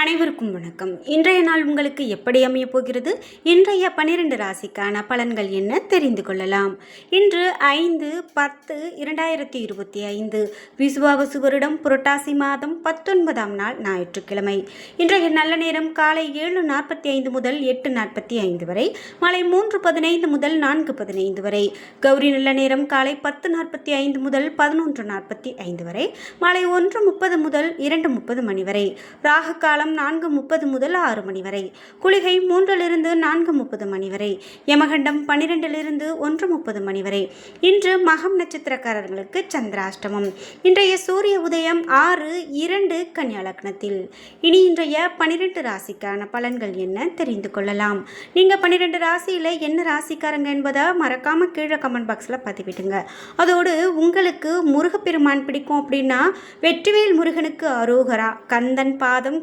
அனைவருக்கும் வணக்கம். இன்றைய நாள் உங்களுக்கு எப்படி அமையப் போகிறது? இன்றைய பனிரெண்டு ராசிக்கான பலன்கள் என்ன தெரிந்து கொள்ளலாம். இன்று ஐந்து பத்து இரண்டாயிரத்தி இருபத்தி ஐந்து விசுவாவசு வருடம் புரட்டாசி மாதம் பத்தொன்பதாம் நாள் ஞாயிற்றுக்கிழமை. இன்றைய நல்ல நேரம் காலை ஏழு நாற்பத்தி ஐந்து முதல் எட்டு நாற்பத்தி ஐந்து வரை மாலை மூன்று பதினைந்து முதல் நான்கு பதினைந்து வரை கௌரி நல்ல நேரம் காலை பத்து நாற்பத்தி ஐந்து முதல் பதினொன்று நாற்பத்தி ஐந்து வரை மாலை ஒன்று முப்பது முதல் இரண்டு முப்பது மணி வரை ராகு காலம் நான்கு முப்பது முதல் ஆறு மணி வரை. குளிகை மூன்றிலிருந்து நான்கு முப்பது மணி வரை. யமகண்டம் பன்னிரெண்டிலிருந்து ஒன்று முப்பது மணி வரை. இன்று மகம் நட்சத்திரக்காரர்களுக்கு சந்திராஷ்டமம். இன்றைய சூரிய உதயம் ஆறு இரண்டு கன்னியா லக்னத்தில். இனி இன்றைய பனிரெண்டு ராசிக்கான பலன்கள் என்ன தெரிந்து கொள்ளலாம். நீங்கள் பன்னிரெண்டு ராசியில் என்ன ராசிக்காரங்க என்பதை மறக்காமல் கீழே கமெண்ட் பாக்ஸில் பதிவிடுங்க. அதோடு உங்களுக்கு முருகப்பெருமான் பிடிக்கும் அப்படின்னா வெற்றிவேல் முருகனுக்கு அரோகரா. கந்தன் பாதம்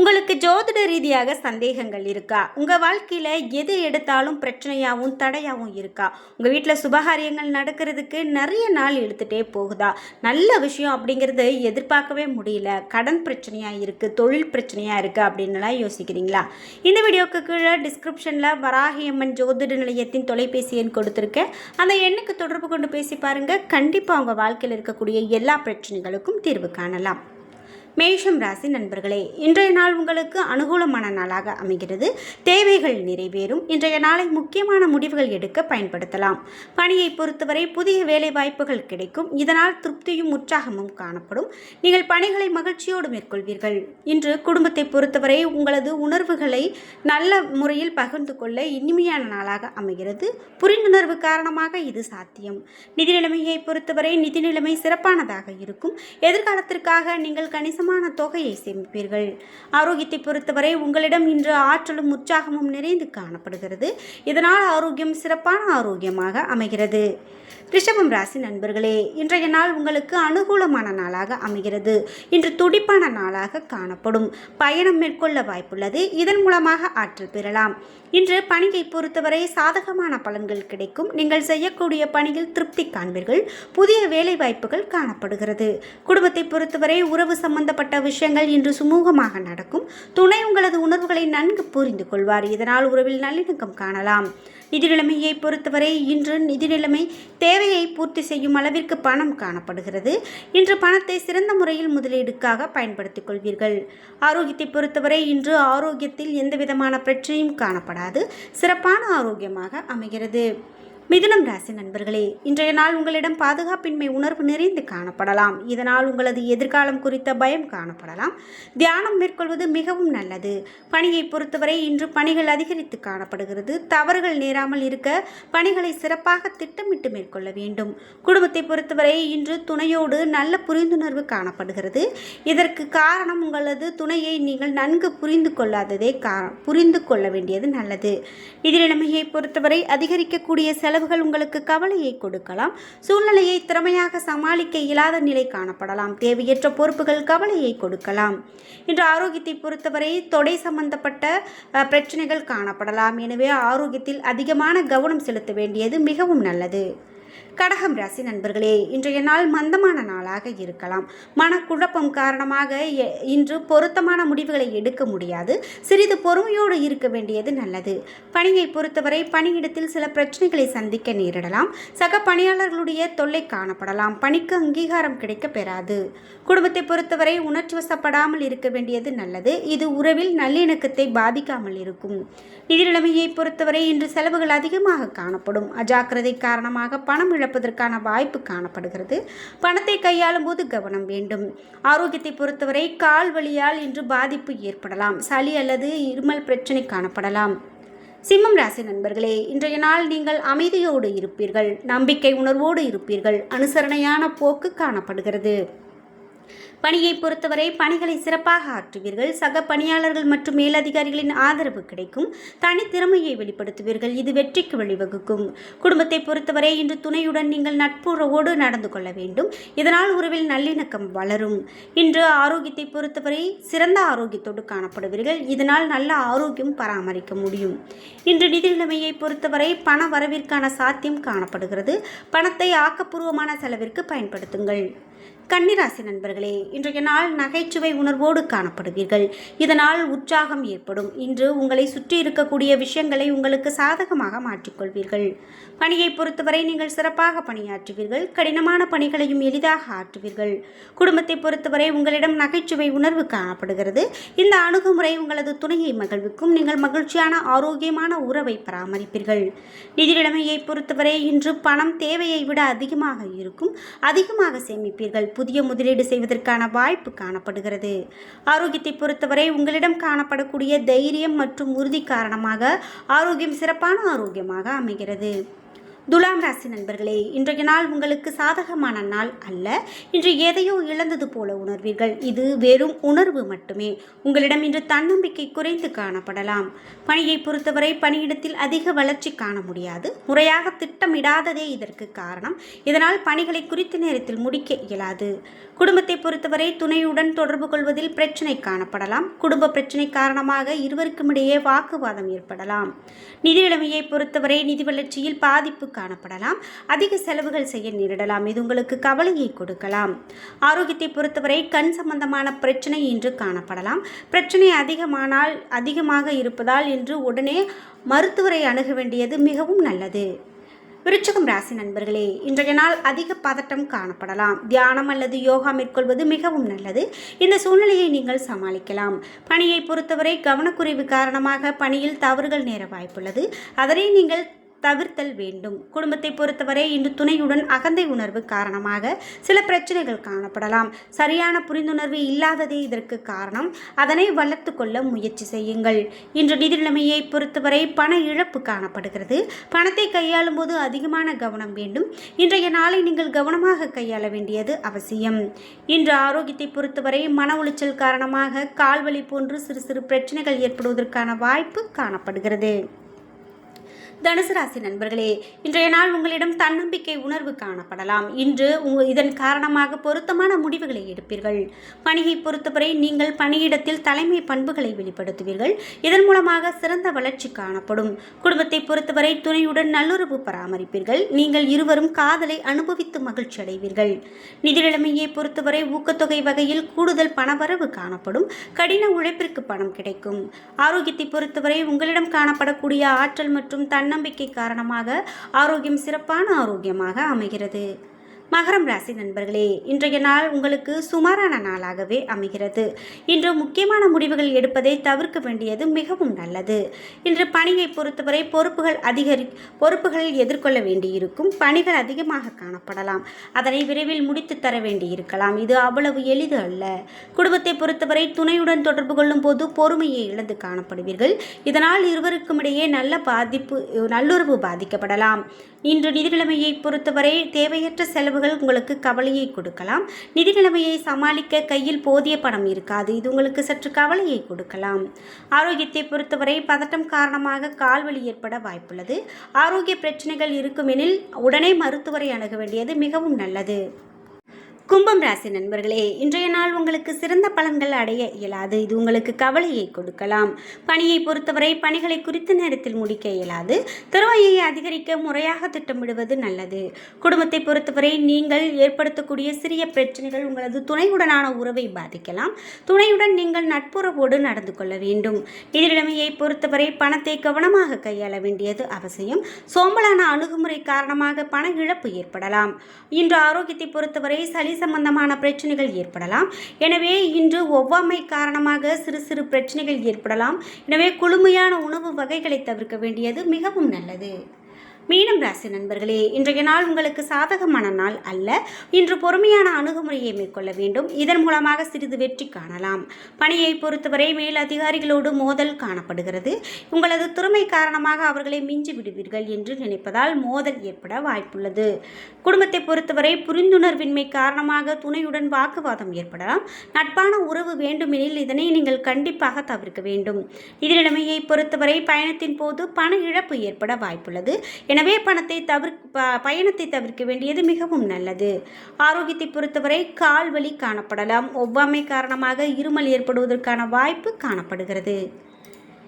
உங்களுக்கு ஜோதிட ரீதியாக சந்தேகங்கள் இருக்கா? உங்கள் வாழ்க்கையில் எது எடுத்தாலும் பிரச்சனையாகவும் தடையாகவும் இருக்கா? உங்கள் வீட்டில் சுபகாரியங்கள் நடக்கிறதுக்கு நிறைய நாள் எடுத்துகிட்டே போகுதா? நல்ல விஷயம் அப்படிங்கிறது எதிர்பார்க்கவே முடியல. கடன் பிரச்சனையாக இருக்குது தொழில் பிரச்சனையாக இருக்குது அப்படின்னுலாம் யோசிக்கிறீங்களா? இந்த வீடியோக்கு கீழே டிஸ்கிரிப்ஷனில் வராகியம்மன் ஜோதிட நிலையத்தின் தொலைபேசி எண் கொடுத்துருக்கேன். அந்த எண்ணுக்கு தொடர்பு கொண்டு பேசி பாருங்கள் கண்டிப்பாக உங்கள் வாழ்க்கையில் இருக்கக்கூடிய எல்லா பிரச்சனைகளுக்கும் தீர்வு காணலாம். மேஷம் ராசி நண்பர்களே இன்றைய நாள் உங்களுக்கு அனுகூலமான நாளாக அமைகிறது. தேவைகள் நிறைவேறும். இன்றைய நாளை முக்கியமான முடிவுகள் எடுக்க பயன்படுத்தலாம். பணியை பொறுத்தவரை புதிய வேலை வாய்ப்புகள் கிடைக்கும். இதனால் திருப்தியும் உற்சாகமும் காணப்படும். நீங்கள் பணிகளை மகிழ்ச்சியோடு மேற்கொள்வீர்கள். இன்று குடும்பத்தை பொறுத்தவரை உங்களது உணர்வுகளை நல்ல முறையில் பகிர்ந்து கொள்ள இனிமையான நாளாக அமைகிறது. புரிந்துணர்வு காரணமாக இது சாத்தியம். நிதி நிலைமையை பொறுத்தவரை நிதி நிலைமை சிறப்பானதாக இருக்கும். எதிர்காலத்திற்காக நீங்கள் கணிசம் கணிசமான தொகையை சேமிப்பீர்கள். ஆரோக்கியத்தை பொறுத்தவரை உங்களிடம் இன்று ஆற்றலும் உற்சாகமும் நிறைந்து காணப்படுகிறது. இதனால் ஆரோக்கியம் சிறப்பான ஆரோக்கியமாக அமைகிறது. ரிஷபம் ராசி நண்பர்களே இன்றைய நாள் உங்களுக்கு அனுகூலமான நாளாக அமைகிறது. இன்று துடிப்பான நாளாக காணப்படும். பயணம் மேற்கொள்ள வாய்ப்புள்ளது. இதன் மூலமாக ஆற்றல் பெறலாம். இன்று பணியை பொறுத்தவரை சாதகமான பலன்கள் கிடைக்கும். நீங்கள் செய்யக்கூடிய பணியில் திருப்தி காண்பீர்கள். புதிய வேலை வாய்ப்புகள் காணப்படுகிறது. குடும்பத்தை பொறுத்தவரை உறவு சம்பந்த சம்பந்தப்பட்ட விஷயங்கள் இன்று சுமூகமாக நடக்கும். துணை உங்களது உணர்வுகளை நன்கு புரிந்து கொள்வார். இதனால் உறவில் நல்லிணக்கம் காணலாம். நிதி நிலைமையை பொறுத்தவரை இன்று நிதி நிலைமை தேவையை பூர்த்தி செய்யும் அளவிற்கு பணம் காணப்படுகிறது. இன்று பணத்தை சிறந்த முறையில் முதலீடுக்காக பயன்படுத்திக் கொள்வீர்கள். ஆரோக்கியத்தை பொறுத்தவரை இன்று ஆரோக்கியத்தில் எந்தவிதமான பிரச்சனையும் காணப்படாது. சிறப்பான ஆரோக்கியமாக அமைகிறது. மிதுனம் ராசி நண்பர்களே இன்றைய நாள் உங்களிடம் பாதுகாப்பின்மை உணர்வு நிறைந்து காணப்படலாம். இதனால் உங்களது எதிர்காலம் குறித்த பயம் காணப்படலாம். தியானம் மேற்கொள்வது மிகவும் நல்லது. பணியை பொறுத்தவரை இன்று பணிகள் அதிகரித்து காணப்படுகிறது. தவறுகள் நேராமல் இருக்க பணிகளை சிறப்பாக திட்டமிட்டு மேற்கொள்ள வேண்டும். குடும்பத்தை பொறுத்தவரை இன்று துணையோடு நல்ல புரிந்துணர்வு காணப்படுகிறது. இதற்கு காரணம் உங்களது துணையை நீங்கள் நன்கு புரிந்து கொள்ளாததே கா புரிந்து கொள்ள வேண்டியது நல்லது. நிதி பொறுத்தவரை அதிகரிக்கக்கூடிய செலவுகள் உங்களுக்கு கவலையை கொடுக்கலாம். சூழ்நிலையை திறமையாக சமாளிக்க இயலாத நிலை காணப்படலாம். தேவையற்ற பொறுப்புகள் கவலையை கொடுக்கலாம். இன்று ஆரோக்கியத்தை பொறுத்தவரை தொடை சம்பந்தப்பட்ட பிரச்சனைகள் காணப்படலாம். எனவே ஆரோக்கியத்தில் அதிகமான கவனம் செலுத்த வேண்டியது மிகவும் நல்லது. கடகம் ராசி நண்பர்களே இன்றைய நாள் மந்தமான நாளாக இருக்கலாம். மனக்குழப்பம் காரணமாக எ- இன்று பொருத்தமான முடிவுகளை எடுக்க முடியாது. சிறிது பொறுமையோடு இருக்க வேண்டியது நல்லது. பணியை பொறுத்தவரை பணியிடத்தில் சில பிரச்சனைகளை சந்திக்க நேரிடலாம். சக பணியாளர்களுடைய தொல்லை காணப்படலாம். பணிக்கு அங்கீகாரம் கிடைக்க பெறாது. குடும்பத்தை பொறுத்தவரை உணர்ச்சி வசப்படாமல் இருக்க வேண்டியது நல்லது. இது உறவில் நல்லிணக்கத்தை பாதிக்காமல் இருக்கும். நிதிநிலைமையை பொறுத்தவரை இன்று செலவுகள் அதிகமாக காணப்படும். அஜாக்கிரதை காரணமாக பணம் இழப்பதற்கான வாய்ப்பு காணப்படுகிறது. பணத்தை கையாளும் போது கவனம் வேண்டும். ஆரோக்கியத்தை பொறுத்தவரை கால் வலியால் இன்று பாதிப்பு ஏற்படலாம். சளி அல்லது இருமல் பிரச்சனை காணப்படலாம். சிம்மம் ராசி நண்பர்களே இன்றைய நாள் நீங்கள் அமைதியோடு இருப்பீர்கள். நம்பிக்கை உணர்வோடு இருப்பீர்கள். அனுசரணையான போக்கு காணப்படுகிறது. பணியை பொறுத்தவரை பணிகளை சிறப்பாக ஆற்றுவீர்கள். சக பணியாளர்கள் மற்றும் மேலதிகாரிகளின் ஆதரவு கிடைக்கும். தனித்திறமையை வெளிப்படுத்துவீர்கள். இது வெற்றிக்கு வழிவகுக்கும். குடும்பத்தை பொறுத்தவரை இன்று துணையுடன் நீங்கள் நட்புறவோடு நடந்து கொள்ள வேண்டும். இதனால் உறவில் நல்லிணக்கம் வளரும். இன்று ஆரோக்கியத்தை பொறுத்தவரை சிறந்த ஆரோக்கியத்தோடு காணப்படுவீர்கள். இதனால் நல்ல ஆரோக்கியம் பராமரிக்க முடியும். இன்று நிதி நிலைமையை பொறுத்தவரை பண வரவிற்கான சாத்தியம் காணப்படுகிறது. பணத்தை ஆக்கப்பூர்வமான செலவிற்கு பயன்படுத்துங்கள். கன்னிராசி நண்பர்களே இன்றைய நாள் நகைச்சுவை உணர்வோடு காணப்படுவீர்கள். இதனால் உற்சாகம் ஏற்படும். இன்று உங்களை சுற்றி இருக்கக்கூடிய விஷயங்களை உங்களுக்கு சாதகமாக மாற்றிக்கொள்வீர்கள். பணியை பொறுத்தவரை நீங்கள் சிறப்பாக பணியாற்றுவீர்கள். கடினமான பணிகளையும் எளிதாக ஆற்றுவீர்கள். குடும்பத்தை பொறுத்தவரை உங்களிடம் நகைச்சுவை உணர்வு காணப்படுகிறது. இந்த அணுகுமுறை உங்களது துணையை மகிழ்விக்கும். நீங்கள் மகிழ்ச்சியான ஆரோக்கியமான உறவை பராமரிப்பீர்கள். நிதி நிலைமையை பொறுத்தவரை இன்று பணம் தேவையை விட அதிகமாக இருக்கும். அதிகமாக சேமிப்பீர்கள். புதிய முதலீடு செய்வதற்கான வாய்ப்பு காணப்படுகிறது. ஆரோக்கியத்தை பொறுத்தவரை உங்களிடம் காணப்படக்கூடிய தைரியம் மற்றும் உறுதி காரணமாக ஆரோக்கியம் சிறப்பான ஆரோக்கியமாக அமைகிறது. துலாம் ராசி நண்பர்களே இன்றைய நாள் உங்களுக்கு சாதகமான நாள் அல்ல. இன்று எதையோ இழந்தது போல உணர்வீர்கள். இது வெறும் உணர்வு மட்டுமே. உங்களிடம் இன்று தன்னம்பிக்கை குறைந்து காணப்படலாம். பணியை பொறுத்தவரை பணியிடத்தில் அதிக வளர்ச்சி காண முடியாது. முறையாக திட்டமிடாததே இதற்கு காரணம். இதனால் பணிகளை குறித்த நேரத்தில் முடிக்க இயலாது. குடும்பத்தை பொறுத்தவரை துணையுடன் தொடர்பு கொள்வதில் பிரச்சனை காணப்படலாம். குடும்ப பிரச்சனை காரணமாக இருவருக்கும் இடையே வாக்குவாதம் ஏற்படலாம். நிதி நிலைமையை பொறுத்தவரை நிதி வளர்ச்சியில் பாதிப்பு காணப்படலாம். அதிக செலவுகள் செய்ய நேரிடலாம். இது உங்களுக்கு கவலையை கொடுக்கலாம். ஆரோக்கியத்தை பொறுத்தவரை கண் சம்பந்தமான பிரச்சனை இன்று காணப்படலாம். பிரச்சனை அதிகமானால் அதிகமாக இருப்பதால் இன்று உடனே மருத்துவரை அணுக வேண்டியது மிகவும் நல்லது. விருச்சகம் ராசி நண்பர்களே இன்றைய நாள் அதிக பதட்டம் காணப்படலாம். தியானம் அல்லது யோகா மேற்கொள்வது மிகவும் நல்லது. இந்த சூழ்நிலையை நீங்கள் சமாளிக்கலாம். பணியை பொறுத்தவரை கவனக்குறைவு காரணமாக பணியில் தவறுகள் நேர வாய்ப்புள்ளது. அதனை நீங்கள் தவிர்த்தல் வேண்டும். குடும்பத்தை பொறுத்தவரை இன்று துணையுடன் அகந்தை உணர்வு காரணமாக சில பிரச்சனைகள் காணப்படலாம். சரியான புரிந்துணர்வு இல்லாததே இதற்கு காரணம். அதனை வளர்த்து கொள்ள முயற்சி செய்யுங்கள். இன்று நிதி நிலைமையை பொறுத்தவரை பண இழப்பு காணப்படுகிறது. பணத்தை கையாளும் போது அதிகமான கவனம் வேண்டும். இன்றைய நாளை நீங்கள் கவனமாக கையாள வேண்டியது அவசியம். இன்று ஆரோக்கியத்தை பொறுத்தவரை மன உளைச்சல் காரணமாக கால்வலி போன்று சிறு சிறு பிரச்சனைகள் ஏற்படுவதற்கான வாய்ப்பு காணப்படுகிறது. தனுசு ராசி நண்பர்களே இன்றைய நாள் உங்களிடம் தன்னம்பிக்கை உணர்வு காணப்படலாம். இன்று இதன் காரணமாக பொருத்தமான முடிவுகளை எடுப்பீர்கள். பணியை பொறுத்தவரை நீங்கள் பணியிடத்தில் தலைமை பண்புகளை வெளிப்படுத்துவீர்கள். இதன் மூலமாக சிறந்த வளர்ச்சி காணப்படும். குடும்பத்தை பொறுத்தவரை துணையுடன் நல்லுறவு பராமரிப்பீர்கள். நீங்கள் இருவரும் காதலை அனுபவித்து மகிழ்ச்சி அடைவீர்கள். நிதி நிலைமையை பொறுத்தவரை ஊக்கத்தொகை வகையில் கூடுதல் பணவரவு காணப்படும். கடின உழைப்பிற்கு பணம் கிடைக்கும். ஆரோக்கியத்தை பொறுத்தவரை உங்களிடம் காணப்படக்கூடிய ஆற்றல் மற்றும் தன் தன்னம்பிக்கை காரணமாக ஆரோக்கியம் சிறப்பான ஆரோக்கியமாக அமைகிறது. மகரம் ராசி நண்பர்களே இன்றைய நாள் உங்களுக்கு சுமாரான நாளாகவே அமைகிறது. இன்று முக்கியமான முடிவுகள் எடுப்பதை தவிர்க்க வேண்டியது மிகவும் நல்லது. இன்று பணியை பொறுத்தவரை பொறுப்புகள் அதிகரி பொறுப்புகள் எதிர்கொள்ள வேண்டியிருக்கும் பணிகள் அதிகமாக காணப்படலாம். அதனை விரைவில் முடித்து தர வேண்டியிருக்கலாம். இது அவ்வளவு எளிது அல்ல. குடும்பத்தை பொறுத்தவரை துணையுடன் தொடர்பு கொள்ளும் போது பொறுமையை இழந்து காணப்படுவீர்கள். இதனால் இருவருக்கும் இடையே நல்ல பாதிப்பு நல்லுறவு பாதிக்கப்படலாம். இன்று நிதி நிலைமையை பொறுத்தவரை தேவையற்ற செலவு செலவுகள் உங்களுக்கு கவலையை கொடுக்கலாம். நிதி நிலைமையை சமாளிக்க கையில் போதிய பணம் இருக்காது. இது உங்களுக்கு சற்று கவலையை கொடுக்கலாம். ஆரோக்கியத்தை பொறுத்தவரை பதட்டம் காரணமாக கால்வலி ஏற்பட வாய்ப்புள்ளது. ஆரோக்கிய பிரச்சனைகள் இருக்குமெனில் உடனே மருத்துவரை அணுக வேண்டியது மிகவும் நல்லது. கும்பம் ராசி நண்பர்களே இன்றைய நாள் உங்களுக்கு சிறந்த பலன்கள் அடைய இயலாது. இது உங்களுக்கு கவலையை கொடுக்கலாம். பணியை பொறுத்தவரை பணிகளை குறித்த நேரத்தில் முடிக்க இயலாது. தருவாயை அதிகரிக்க முறையாக திட்டமிடுவது நல்லது. குடும்பத்தை பொறுத்தவரை நீங்கள் ஏற்படுத்தக்கூடிய சிறிய பிரச்சனைகள் உங்களது துணையுடனான உறவை பாதிக்கலாம். துணையுடன் நீங்கள் நட்புறவோடு நடந்து கொள்ள வேண்டும். நிதிநிலைமையை பொறுத்தவரை பணத்தை கவனமாக கையாள வேண்டியது அவசியம். சோம்பலான அணுகுமுறை காரணமாக பண இழப்பு ஏற்படலாம். இன்று ஆரோக்கியத்தை பொறுத்தவரை சளி சம்பந்தமான பிரச்சனைகள் ஏற்படலாம். எனவே இன்று ஒவ்வாமை காரணமாக சிறு சிறு பிரச்சனைகள் ஏற்படலாம். எனவே குளுமையான உணவு வகைகளை தவிர்க்க வேண்டியது மிகவும் நல்லது. மீனம் ராசி நண்பர்களே இன்றைய நாள் உங்களுக்கு சாதகமான நாள் அல்ல. இன்று பொறுமையான அணுகுமுறையை மேற்கொள்ள வேண்டும். இதன் மூலமாக சிறிது வெற்றி காணலாம். பணியை பொறுத்தவரை மேல் அதிகாரிகளோடு மோதல் காணப்படுகிறது. உங்களது திறமை காரணமாக அவர்களை மிஞ்சி விடுவீர்கள் என்று நினைப்பதால் மோதல் ஏற்பட வாய்ப்புள்ளது. குடும்பத்தை பொறுத்தவரை புரிந்துணர்வின்மை காரணமாக துணையுடன் வாக்குவாதம் ஏற்படலாம். நட்பான உறவு வேண்டுமெனில் இதனை நீங்கள் கண்டிப்பாக தவிர்க்க வேண்டும். இதனிலமையை பொறுத்தவரை பயணத்தின் போது பண இழப்பு ஏற்பட வாய்ப்புள்ளது. எனவே பணத்தை தவிர பயணத்தை தவிர்க்க வேண்டியது மிகவும் நல்லது. ஆரோக்கியத்தை பொறுத்தவரை கால் வலி காணப்படலாம். ஒவ்வாமை காரணமாக இருமல் ஏற்படுவதற்கான வாய்ப்பு காணப்படுகிறது.